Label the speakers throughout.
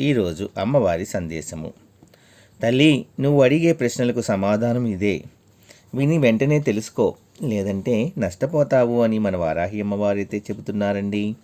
Speaker 1: ఈరోజు అమ్మవారి సందేశము. తల్లి నువ్వు అడిగే ప్రశ్నలకు సమాధానం ఇదే. విని వెంటనే తెలుసుకో. లేదంటే నష్టపోతావు అని మన వారాహి అమ్మవారు అయితే చెబుతున్నారండి.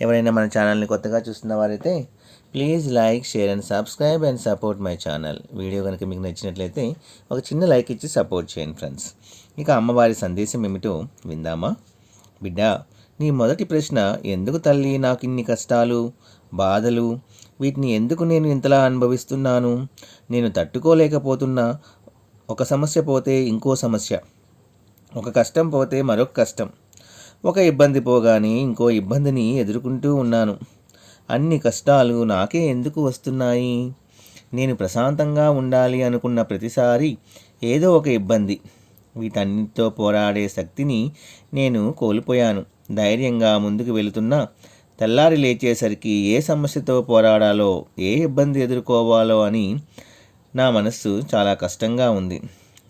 Speaker 1: ఎవరైనా మన ఛానల్ని కొత్తగా చూస్తున్న వారైతే please like share and subscribe and support my channel. Video కనుక మీకు నచ్చినట్లయితే ఒక చిన్న లైక్ ఇచ్చి సపోర్ట్ చేయండి ఫ్రెండ్స్. ఇక అమ్మవారి సందేశం ఏమిటో విందామా? బిడ్డ నీ మొదటి ప్రశ్న ఎందుకు తల్లి నాకు ఇన్ని కష్టాలు? బాధలు. వీటిని ఎందుకు నేను ఇంతలా అనుభవిస్తున్నాను? నేను తట్టుకోలేకపోతున్నా. ఒక సమస్య పోతే ఇంకో సమస్య. ఒక కష్టం పోతే మరొక కష్టం. ఒక ఇబ్బంది పోగానే ఇంకో ఇబ్బందిని ఎదుర్కొంటూ ఉన్నాను. అన్ని కష్టాలు నాకే ఎందుకు వస్తున్నాయి? నేను ప్రశాంతంగా ఉండాలి అనుకున్న ప్రతిసారి ఏదో ఒక ఇబ్బంది. వీటన్నిటితో పోరాడే శక్తిని నేను కోల్పోయాను. ధైర్యంగా ముందుకు వెళుతున్నా. తెల్లారి లేచేసరికి ఏ సమస్యతో పోరాడాలో ఏ ఇబ్బంది ఎదుర్కోవాలో అని నా మనస్సు చాలా కష్టంగా ఉంది.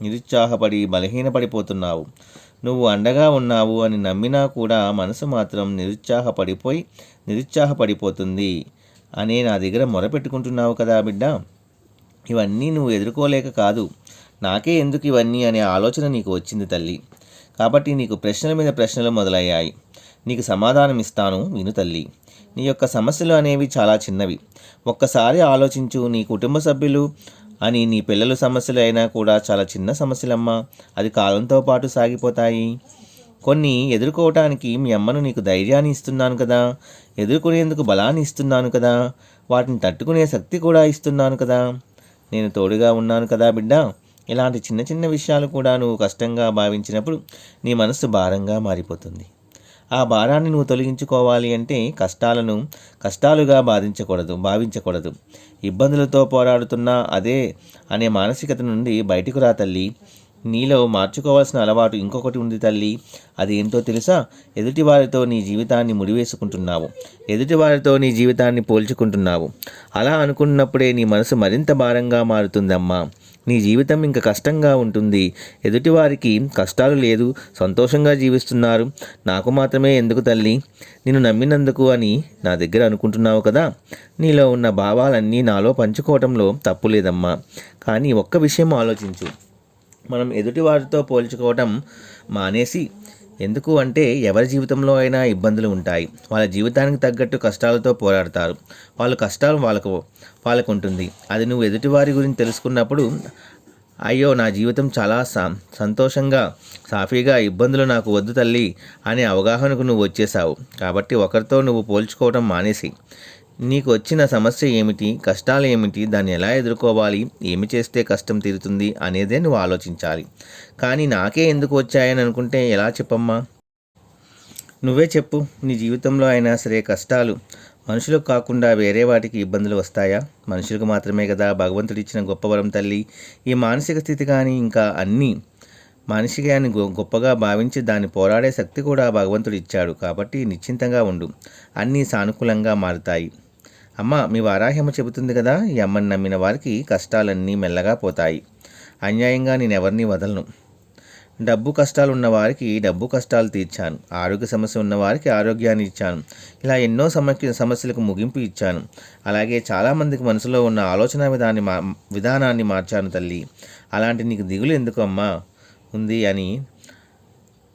Speaker 1: నిరుత్సాహపడి బలహీనపడిపోతున్నావు. నువ్వు అండగా ఉన్నావు అని నమ్మినా కూడా మనసు మాత్రం నిరుత్సాహపడిపోయి నిరుత్సాహపడిపోతుంది అనే నా దగ్గర మొరపెట్టుకుంటున్నావు కదా బిడ్డ. ఇవన్నీ నువ్వు ఎదుర్కోలేక కాదు. నాకే ఎందుకు ఇవన్నీ అనే ఆలోచన నీకు వచ్చింది తల్లి. కాబట్టి నీకు ప్రశ్నల మీద ప్రశ్నలు మొదలయ్యాయి. నీకు సమాధానం ఇస్తాను విను తల్లి. నీ యొక్క సమస్యలు అనేవి చాలా చిన్నవి. ఒక్కసారి ఆలోచించు నీ కుటుంబ సభ్యులు అని నీ పిల్లల సమస్యలు అయినా కూడా చాలా చిన్న సమస్యలమ్మా. అది కాలంతో పాటు సాగిపోతాయి. కొన్ని ఎదుర్కోవటానికి మీ అమ్మను నీకు ధైర్యాన్ని ఇస్తున్నాను కదా. ఎదుర్కొనేందుకు బలాన్ని ఇస్తున్నాను కదా. వాటిని తట్టుకునే శక్తి కూడా ఇస్తున్నాను కదా. నేను తోడుగా ఉన్నాను కదా బిడ్డ. ఇలాంటి చిన్న చిన్న విషయాలు కూడా నువ్వు కష్టంగా భావించినప్పుడు నీ మనస్సు భారంగా మారిపోతుంది. ఆ భారాన్ని నువ్వు తొలగించుకోవాలి అంటే కష్టాలను కష్టాలుగా బాధించకూడదు భావించకూడదు. ఇబ్బందులతో పోరాడుతున్నా అదే అనే మానసికత నుండి బయటకు రా తల్లి. నీలో మార్చుకోవాల్సిన అలవాటు ఇంకొకటి ఉంది తల్లి. అది ఏంటో తెలుసా? ఎదుటివారితో నీ జీవితాన్ని ముడివేసుకుంటున్నావు. ఎదుటివారితో నీ జీవితాన్ని పోల్చుకుంటున్నావు. అలా అనుకున్నప్పుడే నీ మనసు మరింత భారంగా మారుతుందమ్మా. నీ జీవితం ఇంకా కష్టంగా ఉంటుంది. ఎదుటివారికి కష్టాలు లేదు. సంతోషంగా జీవిస్తున్నారు. నాకు మాత్రమే ఎందుకు తల్లి? నిన్ను నమ్మినందుకు అని నా దగ్గర అనుకుంటున్నావు కదా? నీలో ఉన్న భావాలన్నీ నాలో పంచుకోవటంలో తప్పు లేదమ్మా. కానీ ఒక్క విషయం ఆలోచించు. మనం ఎదుటివారితో పోల్చుకోవటం మానేసి ఎందుకు అంటే ఎవరి జీవితంలో అయినా ఇబ్బందులు ఉంటాయి. వాళ్ళ జీవితానికి తగ్గట్టు కష్టాలతో పోరాడతారు. వాళ్ళ కష్టాలు వాళ్ళకు వాళ్ళకు ఉంటుంది అది నువ్వు ఎదుటివారి గురించి తెలుసుకున్నప్పుడు అయ్యో నా జీవితం చాలా సంతోషంగా సాఫీగా ఇబ్బందులు నాకు వద్దు తల్లి అనే అవగాహనకు నువ్వు వచ్చేసావు కాబట్టి ఒకరితో నువ్వు పోల్చుకోవడం మానేసి నీకు వచ్చిన సమస్య ఏమిటి? కష్టాలు ఏమిటి? దాన్ని ఎలా ఎదుర్కోవాలి? ఏమి చేస్తే కష్టం తీరుతుంది? అనేదే నువ్వు ఆలోచించాలి. కానీ నాకే ఎందుకు వచ్చాయని అనుకుంటే ఎలా చెప్పమ్మా? నువ్వే చెప్పు. నీ జీవితంలో అయినా సరే కష్టాలు మనుషులకు కాకుండా వేరే వాటికి ఇబ్బందులు వస్తాయా? మనుషులకు మాత్రమే కదా భగవంతుడిచ్చిన గొప్ప వరం తల్లి. ఈ మానసిక స్థితి కానీ ఇంకా అన్నీ మానసికాన్ని గొ గొప్పగా భావించి దాన్ని పోరాడే శక్తి కూడా భగవంతుడు ఇచ్చాడు. కాబట్టి నిశ్చింతంగా ఉండు. అన్నీ సానుకూలంగా మారుతాయి. అమ్మ మీ వారాహ్యమ చెబుతుంది కదా ఈ అమ్మని నమ్మిన వారికి కష్టాలన్నీ మెల్లగా పోతాయి. అన్యాయంగా నేను ఎవరిని వదలను. డబ్బు కష్టాలు ఉన్నవారికి డబ్బు కష్టాలు తీర్చాను. ఆరోగ్య సమస్య ఉన్నవారికి ఆరోగ్యాన్ని ఇచ్చాను. ఇలా ఎన్నో సమస్య సమస్యలకు ముగింపు ఇచ్చాను. అలాగే చాలామందికి మనసులో ఉన్న ఆలోచన విధాన్ని మా విధానాన్ని మార్చాను తల్లి. అలాంటి నీకు దిగులు ఎందుకు అమ్మా? ఉంది అని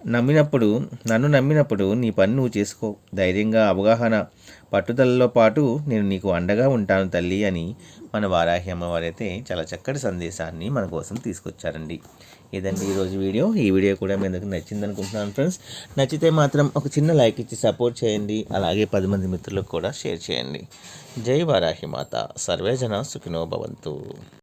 Speaker 1: నమ్మినప్పుడు నన్ను నమ్మినప్పుడు నీ పని నువ్వు చేసుకో. ధైర్యంగా అవగాహన పట్టుదలలో పాటు నేను నీకు అండగా ఉంటాను తల్లి అని మన వారాహి అమ్మవారైతే చాలా చక్కటి సందేశాన్ని మన కోసం తీసుకొచ్చారండి. ఇదండి ఈరోజు వీడియో. ఈ వీడియో కూడా మీ అందరికి నచ్చింది అనుకుంటున్నాను ఫ్రెండ్స్. నచ్చితే మాత్రం ఒక చిన్న లైక్ ఇచ్చి సపోర్ట్ చేయండి. అలాగే పది మంది మిత్రులకు కూడా షేర్ చేయండి. జై వారాహి మాత. సర్వేజన సుఖినో భవంతు.